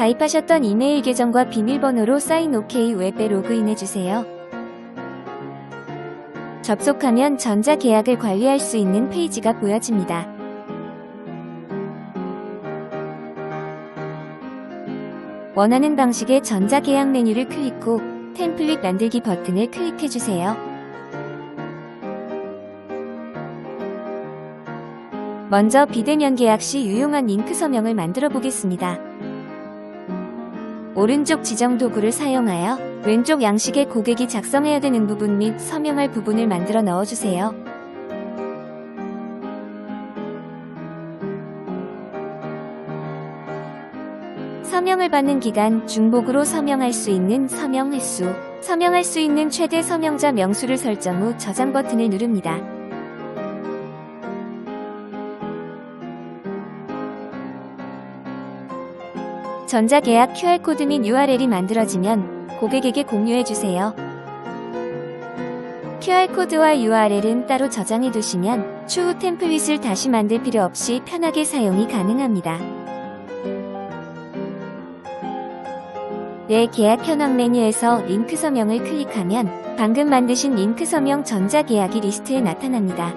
가입하셨던 이메일 계정과 비밀번호로 사인 OK 웹에 로그인해주세요. 접속하면 전자계약을 관리할 수 있는 페이지가 보여집니다. 원하는 방식의 전자계약 메뉴를 클릭 후 템플릿 만들기 버튼을 클릭해주세요. 먼저 비대면 계약 시 유용한 링크 서명을 만들어 보겠습니다. 오른쪽 지정 도구를 사용하여 왼쪽 양식의 고객이 작성해야 되는 부분 및 서명할 부분을 만들어 넣어주세요. 서명을 받는 기간 중복으로 서명할 수 있는 서명 횟수, 서명할 수 있는 최대 서명자 명수를 설정 후 저장 버튼을 누릅니다. 전자계약 QR코드 및 URL이 만들어지면 고객에게 공유해주세요. QR코드와 URL은 따로 저장해 두시면 추후 템플릿을 다시 만들 필요 없이 편하게 사용이 가능합니다. 내 계약 현황 메뉴에서 링크 서명을 클릭하면 방금 만드신 링크 서명 전자계약이 리스트에 나타납니다.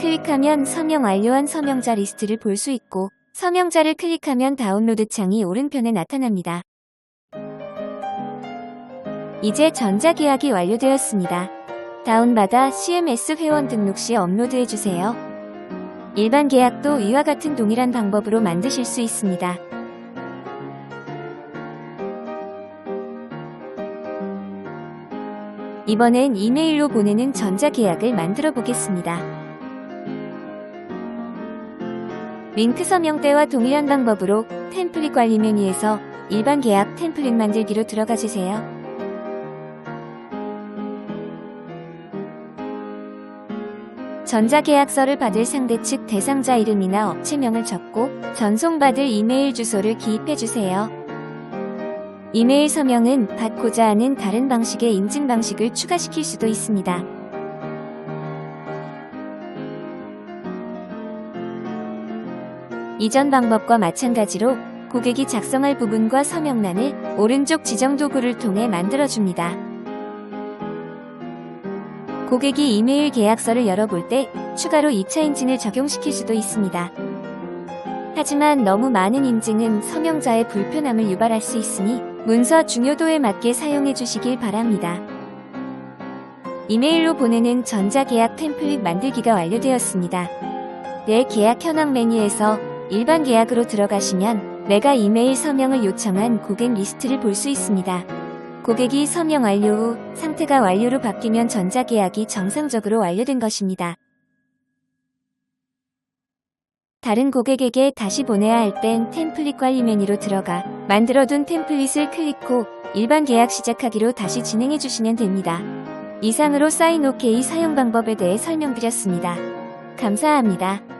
클릭하면 서명 완료한 서명자 리스트를 볼 수 있고 서명자를 클릭하면 다운로드 창이 오른편에 나타납니다. 이제 전자계약이 완료되었습니다. 다운받아 CMS 회원 등록 시 업로드해주세요. 일반 계약도 이와 같은 동일한 방법으로 만드실 수 있습니다. 이번엔 이메일로 보내는 전자계약을 만들어 보겠습니다. 링크 서명대와 동일한 방법으로 템플릿 관리 메뉴에서 일반 계약 템플릿 만들기로 들어가 주세요. 전자계약서를 받을 상대 측 대상자 이름이나 업체명을 적고 전송받을 이메일 주소를 기입해 주세요. 이메일 서명은 받고자 하는 다른 방식의 인증 방식을 추가시킬 수도 있습니다. 이전 방법과 마찬가지로 고객이 작성할 부분과 서명란을 오른쪽 지정 도구를 통해 만들어줍니다. 고객이 이메일 계약서를 열어볼 때 추가로 2차 인증을 적용시킬 수도 있습니다. 하지만 너무 많은 인증은 서명자의 불편함을 유발할 수 있으니 문서 중요도에 맞게 사용해 주시길 바랍니다. 이메일로 보내는 전자계약 템플릿 만들기가 완료되었습니다. 내 계약 현황 메뉴에서 일반 계약으로 들어가시면 내가 이메일 서명을 요청한 고객 리스트를 볼 수 있습니다. 고객이 서명 완료 후 상태가 완료로 바뀌면 전자계약이 정상적으로 완료된 것입니다. 다른 고객에게 다시 보내야 할 땐 템플릿 관리 메뉴로 들어가 만들어둔 템플릿을 클릭 후 일반 계약 시작하기로 다시 진행해 주시면 됩니다. 이상으로 사인 OK 사용 방법에 대해 설명드렸습니다. 감사합니다.